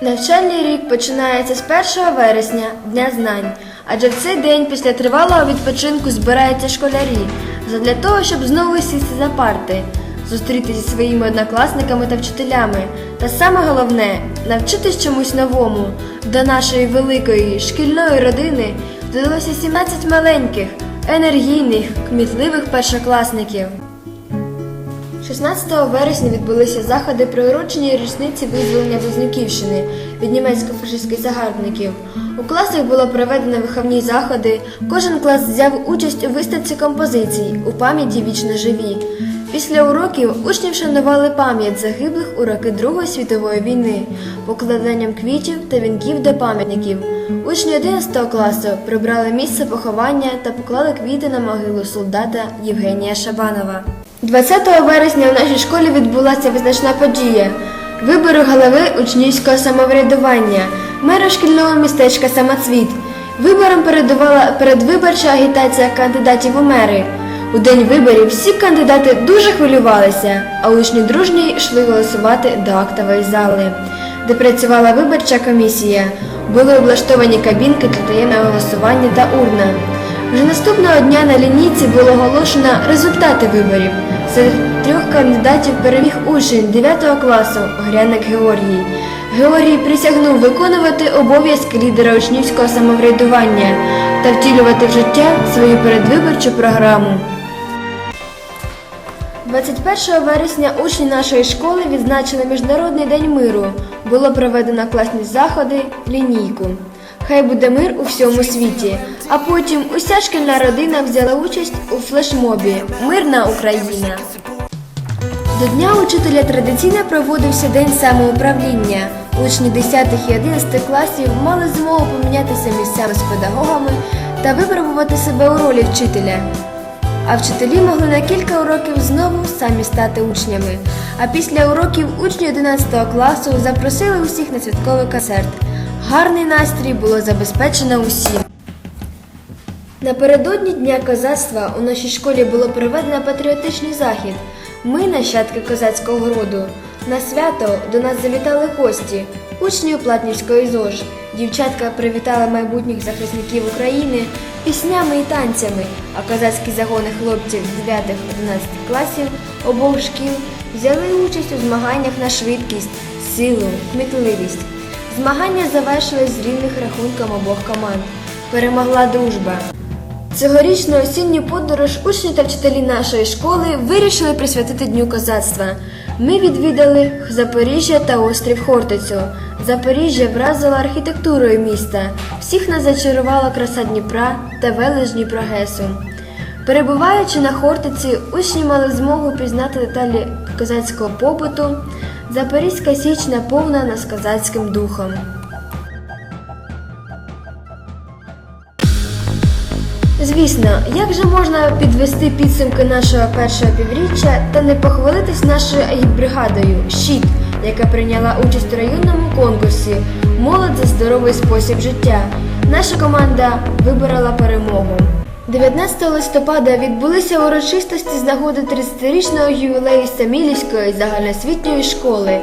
Навчальний рік починається з 1 вересня, Дня знань, адже в цей день після тривалого відпочинку збираються школярі задля того, щоб знову сісти за парти, зустрітися зі своїми однокласниками та вчителями. Та саме головне навчитись чомусь новому. До нашої великої шкільної родини додалося 17 маленьких, енергійних, кмітливих першокласників. 16 вересня відбулися заходи приурочені річниці визволення Близнюківщини від німецько-фашистських загарбників. У класах було проведено виховні заходи. Кожен клас взяв участь у виставці композицій у пам'яті вічно живі. Після уроків учні вшанували пам'ять загиблих у роки Другої світової війни, покладанням квітів та вінків до пам'ятників. Учні 11 класу прибрали місце поховання та поклали квіти на могилу солдата Євгенія Шабанова. 20 вересня в нашій школі відбулася визначна подія вибори голови учнівського самоврядування, мера шкільного містечка Самоцвіт. Виборам передувала передвиборча агітація кандидатів у мери. У день виборів всі кандидати дуже хвилювалися, а учні дружні йшли голосувати до актової зали, де працювала виборча комісія. Були облаштовані кабінки для таємного голосування та урна. Вже наступного дня на лінійці було оголошено результати виборів. Серед трьох кандидатів переміг учень 9 класу Гряник Георгій. Георгій присягнув виконувати обов'язки лідера учнівського самоврядування та втілювати в життя свою передвиборчу програму. 21 вересня учні нашої школи відзначили Міжнародний день миру. Було проведено класні заходи, лінійку. Хай буде мир у всьому світі. А потім уся шкільна родина взяла участь у флешмобі Мирна Україна. До Дня учителя традиційно проводився День самоуправління. Учні 10 і 11 класів мали змогу помінятися місцями з педагогами та випробувати себе у ролі вчителя. А вчителі могли на кілька уроків знову самі стати учнями. А після уроків учні 11 класу запросили усіх на святковий концерт. Гарний настрій було забезпечено усім. Напередодні Дня козацтва у нашій школі було проведено патріотичний захід. Ми, нащадки козацького роду. На свято до нас завітали гості, учні Платнівської ЗОЖ. Дівчатка привітали майбутніх захисників України піснями і танцями, а козацькі загони хлопців 9-11 класів обох шкіл взяли участь у змаганнях на швидкість, силу, кмітливість. Змагання завершились з рівних рахунком обох команд. Перемогла дружба. Цьогорічну осінню подорож учні та вчителі нашої школи вирішили присвятити Дню козацтва. Ми відвідали Запоріжжя та острів Хортицю. Запоріжжя вразило архітектурою міста. Всіх нас зачарувала краса Дніпра та велич Дніпрогесу. Перебуваючи на Хортиці, учні мали змогу пізнати деталі козацького побуту. Запорізька січ наповнена нас козацьким духом. Звісно, як же можна підвести підсумки нашого першого півріччя та не похвалитись нашою агітбригадою «Щит», яка прийняла участь у районному конкурсі Молодь за здоровий спосіб життя. Наша команда виборола перемогу. 19 листопада відбулися урочистості з нагоди 30-річного ювілею Самілівської загальноосвітньої школи.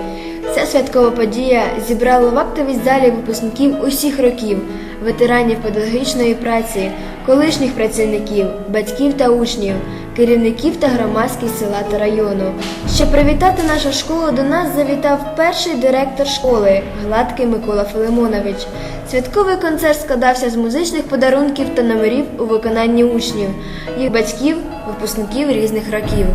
Ця святкова подія зібрала в актовій залі випускників усіх років, ветеранів педагогічної праці, колишніх працівників, батьків та учнів, керівників та громадськість села та району. Щоб привітати нашу школу, до нас завітав перший директор школи Гладкий Микола Филимонович. Святковий концерт складався з музичних подарунків та номерів у виконанні учнів, їх батьків, випускників різних років.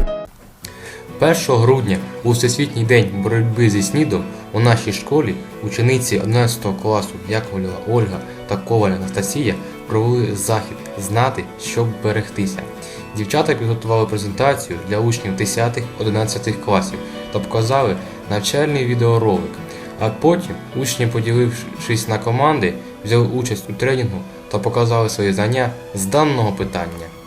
1 грудня у Всесвітній день боротьби зі СНІДом у нашій школі учениці 11 класу Яковлєва Ольга та Коваль Анастасія провели захід знати, щоб берегтися. Дівчата підготували презентацію для учнів 10-11 класів та показали навчальний відеоролик. А потім учні, поділившись на команди, взяли участь у тренінгу та показали свої знання з даного питання.